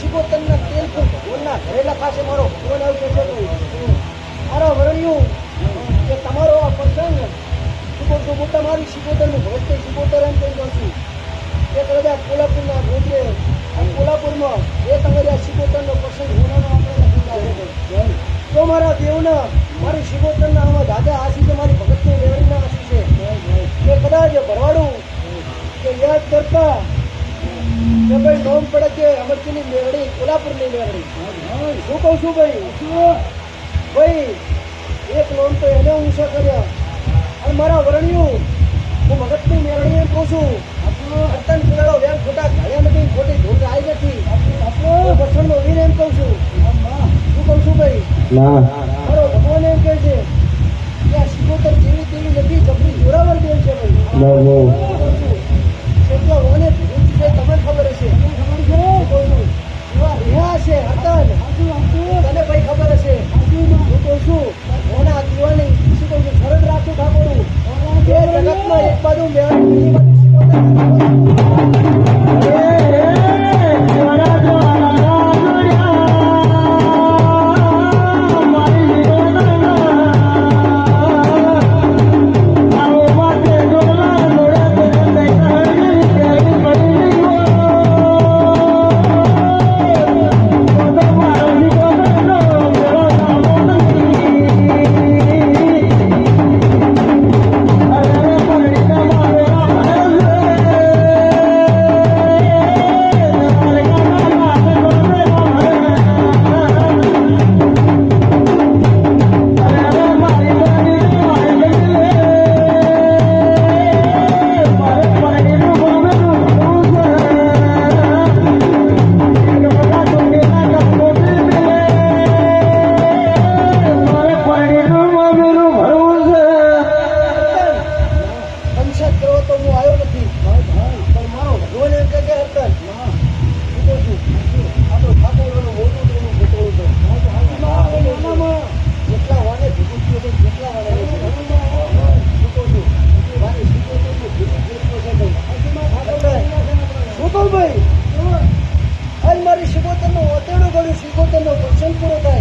શિગોતનના તેલ પર ભગવાનના ઘરે મારો ભગવાન આવું કહેતો મારા વરણ્યું કે તમારો આ પ્રસંગ શિગોતો મોટા મારી શિગોતરનું ભવિષ્ય શિગોતર એમ કહી દઉં છું. એ કદાચ કોલ્હાપુરના રોજે અને કોલ્હાપુરમાં એ તમારા શિગોતરનો પ્રસંગ હોનાનો આપણે લખી તો મારા દેવના, મારી શિગોતરના આમાં દાદા આશી છે, મારી ભગતની લેવડીના આશી છે કે કદાચ ભરવાડું કે યાદ કરતા ભાઈ નોમ પડે કે અમરજીની મેળડી કોલ્હાપુરની મેળડી શું કહું છું ભાઈ? શું ભાઈ એક લોન તો એને ઊંચા કર્યા. અને મારા વરણ્યું હું મગજની મેળડી કહું છું. અત્તન કુરાડો વેમ ખોટા ઘાયા નથી ખોટી ધૂળ આવી નથી. વસણનો વીર એમ કહું છું. શું કહું છું ભાઈ? ભગવાન એમ કહે છે કે આ સિકોતર જેવી તેવી નથી જબરી જોરાવર દેવ છે ભાઈ. अचलपुर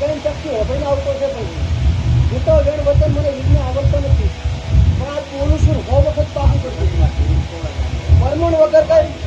વિજ્ઞાન શક્તિ હભાઈને આવતો છે પણ જૂતો વેણ વચન મને વિજ્ઞાન આવડતો નથી. પણ આ બોલું છું હો વખત પાકું છું. પરમણ વગર કઈ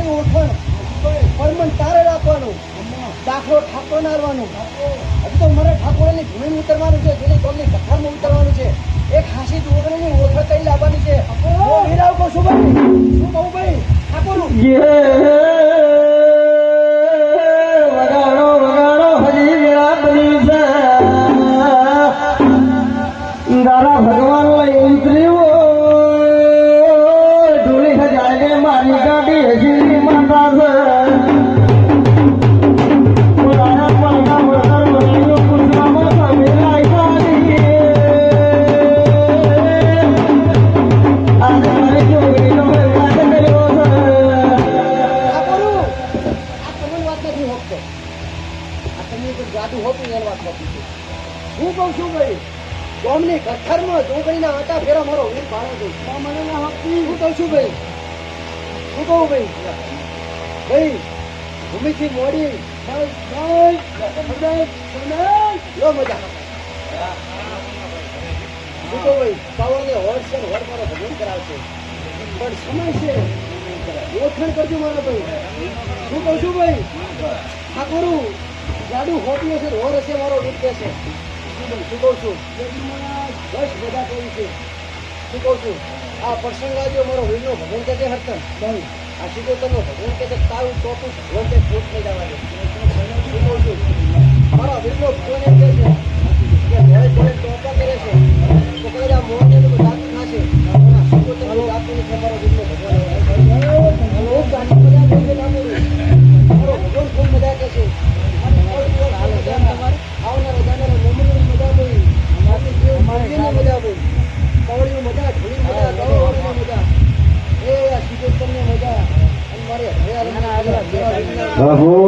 તારી ઓળખાણ પરમન તારે આપવાનું દાખલો ઠાકોર નારવાનું હજુ તો મારે ઠાકોરની ભૂમિ ઉતરવાનું છે જેની કોલની કથામાં ઉતરવાનું છે. એક હાસી દોગરીની ઓળખાણ કઈ લાવવાની છે. હીરાવ કહું શું શું કહું ભાઈ? ઠાકોર! હું કહું છું ભાઈ? શું કહું ભાઈ? ભાઈ, ભૂમિથી મોડી. મજા. શું કહું ભાઈ? પાવરને હોડ છે હોડ મારો ભજન કરાવશે. સમય છે. મારો ભાઈ. શું કહું છું ભાઈ? ઠાકોરું જાડુ હોટી હશે હોર હશે મારો રૂપ છે શું કહું બધા કહ્યું છે. શું કહું છું? આ પ્રસંગ આવ્યો મારો વીરનો ભગવાન કે હરતન ભાઈ આ તમે ભગવાન કે તારું ટોપું ભગવાન કે ફૂટ નહીં જવા દે. મજા.